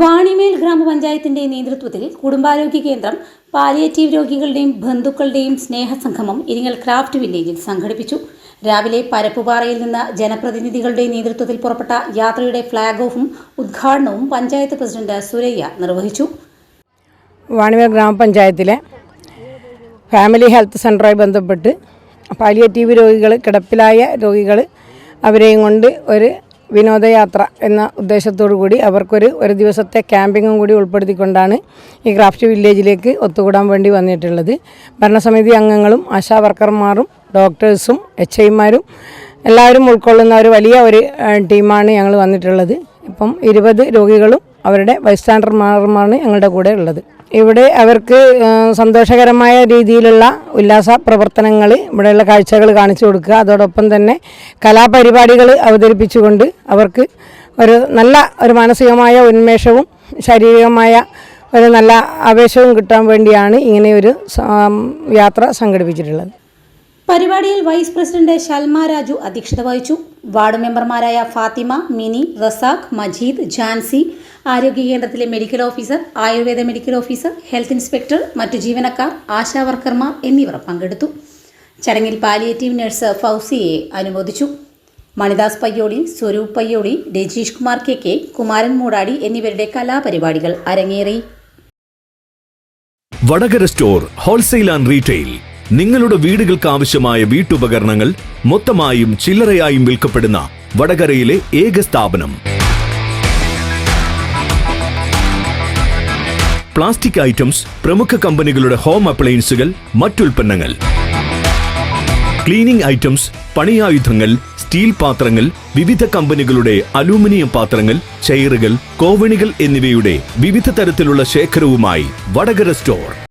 വാണിമേൽ ഗ്രാമപഞ്ചായത്തിന്റെ നേതൃത്വത്തിൽ കുടുംബാരോഗ്യ കേന്ദ്രം പാലിയേറ്റീവ് രോഗികളുടെയും ബന്ധുക്കളുടെയും സ്നേഹസംഗമം ഇരിങ്ങൽ ക്രാഫ്റ്റ് വില്ലേജിൽ സംഘടിപ്പിച്ചു. രാവിലെ പരപ്പുപാറയിൽ നിന്ന് ജനപ്രതിനിധികളുടെ നേതൃത്വത്തിൽ പുറപ്പെട്ട യാത്രയുടെ ഫ്ളാഗ് ഓഫും ഉദ്ഘാടനവും പഞ്ചായത്ത് പ്രസിഡന്റ് സുരയ്യ നിർവഹിച്ചു. വാണിമേൽ ഗ്രാമപഞ്ചായത്തിലെ ഫാമിലി ഹെൽത്ത് സെന്ററുമായി ബന്ധപ്പെട്ട് പാലിയേറ്റീവ് രോഗികൾ കിടപ്പിലായ രോഗികൾ അവരെയും കൊണ്ട് ഒരു വിനോദയാത്ര എന്ന ഉദ്ദേശത്തോടു കൂടി അവർക്കൊരു ഒരു ദിവസത്തെ ക്യാമ്പിങ്ങും കൂടി ഉൾപ്പെടുത്തിക്കൊണ്ടാണ് ഈ ക്രാഫ്റ്റ് വില്ലേജിലേക്ക് ഒത്തുകൂടാൻ വേണ്ടി വന്നിട്ടുള്ളത്. ഭരണസമിതി അംഗങ്ങളും ആശാ വർക്കർമാരും ഡോക്ടേഴ്സും എച്ച് ഐമാരും എല്ലാവരും ഉൾക്കൊള്ളുന്ന ഒരു വലിയ ഒരു ടീമാണ് ഞങ്ങൾ വന്നിട്ടുള്ളത്. ഇപ്പം ഇരുപത് രോഗികളും അവരുടെ ബൈസ്റ്റാൻഡർമാരുമാണ് ഞങ്ങളുടെ കൂടെ ഉള്ളത്. ഇവിടെ അവർക്ക് സന്തോഷകരമായ രീതിയിലുള്ള ഉല്ലാസ പ്രവർത്തനങ്ങൾ ഇവിടെയുള്ള കാഴ്ചകൾ കാണിച്ചു കൊടുക്കുക. അതോടൊപ്പം തന്നെ കലാപരിപാടികൾ അവതരിപ്പിച്ചുകൊണ്ട് അവർക്ക് ഒരു നല്ല ഒരു മാനസികമായ ഉന്മേഷവും ശാരീരികമായ ഒരു നല്ല ആവേശവും കിട്ടാൻ വേണ്ടിയാണ് ഇങ്ങനെ ഒരു യാത്ര സംഘടിപ്പിച്ചിട്ടുള്ളത്. പരിപാടിയിൽ വൈസ് പ്രസിഡന്റ് ഷൽമ രാജു അധ്യക്ഷത വഹിച്ചു. വാർഡ് മെമ്പർമാരായ ഫാത്തിമ മിനി റസാഖ് മജീദ് ജാൻസി ആരോഗ്യ കേന്ദ്രത്തിലെ medical officer Ayurveda medical officer health inspector മറ്റു ജീവനക്കാർ ആശാ വർക്കർമാർ എന്നിവർ പങ്കെടുത്തു. ചടങ്ങിൽ പാലിയേറ്റീവ് നഴ്സ് ഫൗസിയെ അനുമോദിച്ചു. മണിദാസ് പയ്യോളി സ്വരൂപ് പയ്യോളി രജീഷ് കുമാർ കെ കെ കുമാരൻ മൂടാടി എന്നിവരുടെ കലാപരിപാടികൾ അരങ്ങേറി. Vadakara store wholesale and retail നിങ്ങളുടെ വീടുകൾക്ക് ആവശ്യമായ വീട്ടുപകരണങ്ങൾ മൊത്തമായും ചില്ലറയായും വിൽക്കപ്പെടുന്ന വടകരയിലെ ഏക സ്ഥാപനം. പ്ലാസ്റ്റിക് ഐറ്റംസ് പ്രമുഖ കമ്പനികളുടെ ഹോം അപ്ലയൻസുകൾ മറ്റുൽപ്പന്നങ്ങൾ. ക്ലീനിംഗ് ഐറ്റംസ് പണിയായുധങ്ങൾ സ്റ്റീൽ പാത്രങ്ങൾ വിവിധ കമ്പനികളുടെ അലൂമിനിയം പാത്രങ്ങൾ ചെയറുകൾ കോവണികൾ എന്നിവയുടെ വിവിധ തരത്തിലുള്ള ശേഖരവുമായി വടകര സ്റ്റോർ.